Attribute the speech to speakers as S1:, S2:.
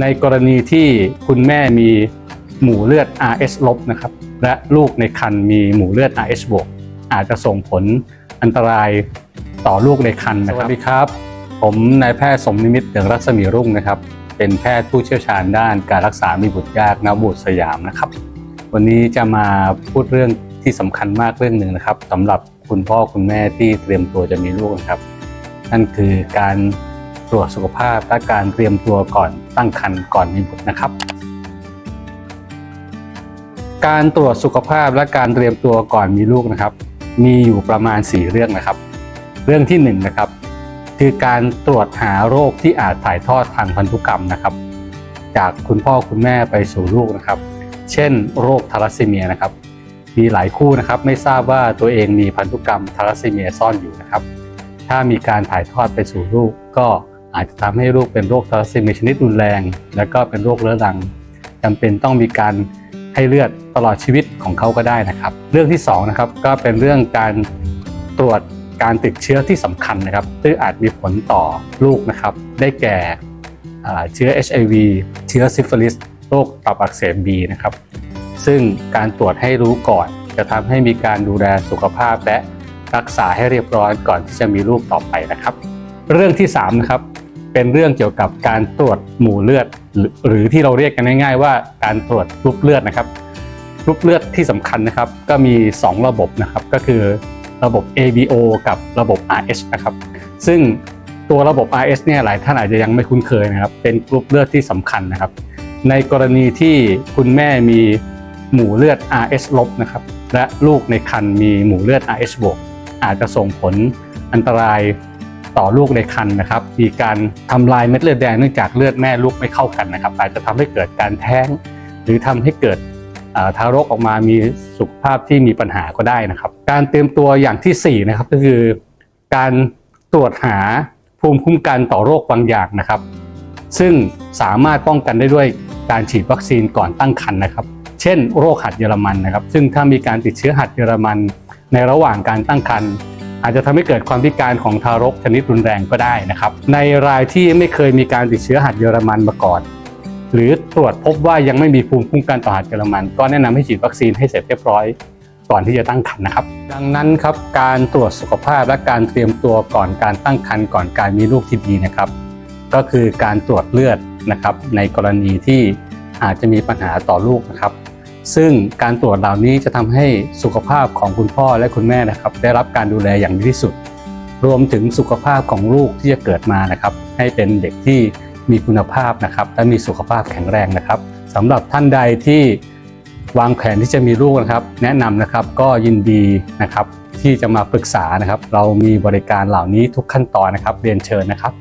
S1: ในกรณีที่คุณแม่มีหมู่เลือด Rh ลบนะครับและลูกในครรภ์มีหมู่เลือด Rh บวกอาจจะส่งผลอันตรายต่อลูกในครรภ์นะครับสวัสดีครับ ผมนายแพทย์สมนิมิตเหลืองรัศมีรุ่งนะครับ เป็นแพทย์ผู้เชี่ยวชาญด้านการรักษามีบุตรยากนบุตรสยามนะครับ วันนี้จะมาพูดเรื่องที่สำคัญมากเรื่องหนึ่งนะครับสำหรับคุณพ่อคุณแม่ที่เตรียมตัวจะมีลูกนะครับ นั่นคือการ ตรวจสุขภาพและการเตรียมตัวก่อนตั้งครรภ์ก่อนมีบุตรนะครับ การตรวจสุขภาพและการเตรียมตัวก่อนมีลูกนะครับ มีอยู่ประมาณ 4 เรื่องนะครับ เรื่องที่1นงนะครับ คือการตรวจหาโรคที่อาจถ่ายทอดทางพันธุกรรมนะครับ จากคุณพ่อคุณแม่ไปสู่ลูกนะครับ เช่น โรคทาลัสซีเมียนะครับ มีหลายคู่นะครับไม่ทราบว่าตัวเองมีพันธุกรรมทาลัสซีเมียซ่อนอยู่นะครับถ้ามีการถ่ายทอดไปสู่ลูกก็ อาจจะทำให้ลูกเป็นโรคทาลัสซีเมียชนิดรุนแรง และก็เป็นโรคเรื้อรังจำเป็นต้องมีการให้เลือดตลอดชีวิตของเขาก็ได้นะครับ เรื่องที่2นะครับก็เป็นเรื่องการตรวจการติดเชื้อที่สำคัญนะครับซึ่งอาจมีผลต่อลูกนะครับได้แก่เชื้อ HIV เชื้อซิฟิลิสโรคตับอักเสบบีนะครับซึ่งการตรวจให้รู้ก่อนจะทำให้มีการดูแลสุขภาพและรักษาให้เรียบร้อยก่อนที่จะมีลูกต่อไปนะครับ เรื่องที่3นะครับ เป็นเรื่องเกี่ยวกับการตรวจหมู่เลือด หรือที่เราเรียกกันง่าย ๆ ว่าการตรวจกรุ๊ปเลือดนะครับกรุ๊ปเลือดที่สำคัญนะครับ ก็มี 2 ระบบนะครับก็คือระบบ ABO กับระบบ RH นะครับซึ่งตัวระบบ RH เนี่ยหลายท่านอาจจะยังไม่คุ้นเคยนะครับเป็นกรุ๊ปเลือดที่สำคัญนะครับ ในกรณีที่คุณแม่มีหมู่เลือด Rh ลบนะครับและลูกในครรภ์มีหมู่เลือด Rh บวกอาจจะส่งผลอันตราย ต่อลูกในครรภ์นะครับ มีการทำลายเม็ดเลือดแดงเนื่องจากเลือดแม่ลูกไม่เข้ากันนะครับอาจจะทำให้เกิดการแท้ง หรือทำให้เกิดทารกออกมามีสุขภาพที่มีปัญหาก็ได้นะครับ การเตรียมตัวอย่างที่สี่นะครับก็คือการตรวจหาภูมิคุ้มกันต่อโรคบางอย่างนะครับ ซึ่งสามารถป้องกันได้ด้วยการฉีดวัคซีนก่อนตั้งครรภ์นะครับ เช่น โรคหัดเยอรมันนะครับ ซึ่งถ้ามีการติดเชื้อหัดเยอรมันในระหว่างการตั้งครรภ์ อาจจะทำให้เกิดความพิการของทารกชนิดรุนแรงก็ได้นะครับ ในรายที่ไม่เคยมีการติดเชื้อหัดเยอรมันมาก่อน หรือตรวจพบว่ายังไม่มีภูมิคุ้มกันต่อหัดเยอรมัน ก็แนะนำให้ฉีดวัคซีนให้เสร็จเรียบร้อยก่อนที่จะตั้งครรภ์นะครับ ดังนั้นครับการตรวจสุขภาพและการเตรียมตัวก่อนการตั้งครรภ์ก่อนการมีลูกที่ดีนะครับ ก็คือการตรวจเลือดนะครับในกรณีที่อาจจะมีปัญหาต่อลูกนะครับ ซึ่งการตรวจเหล่านี้จะทำให้สุขภาพของคุณพ่อและคุณแม่นะครับ ได้รับการดูแลอย่างดีที่สุด รวมถึงสุขภาพของลูกที่จะเกิดมานะครับ ให้เป็นเด็กที่มีคุณภาพนะครับ และมีสุขภาพแข็งแรงนะครับสำหรับท่านใดที่วางแผนที่จะมีลูกนะครับ แนะนำนะครับก็ยินดีนะครับที่จะมาปรึกษานะครับ เรามีบริการเหล่านี้ทุกขั้นตอนนะครับ เรียนเชิญนะครับ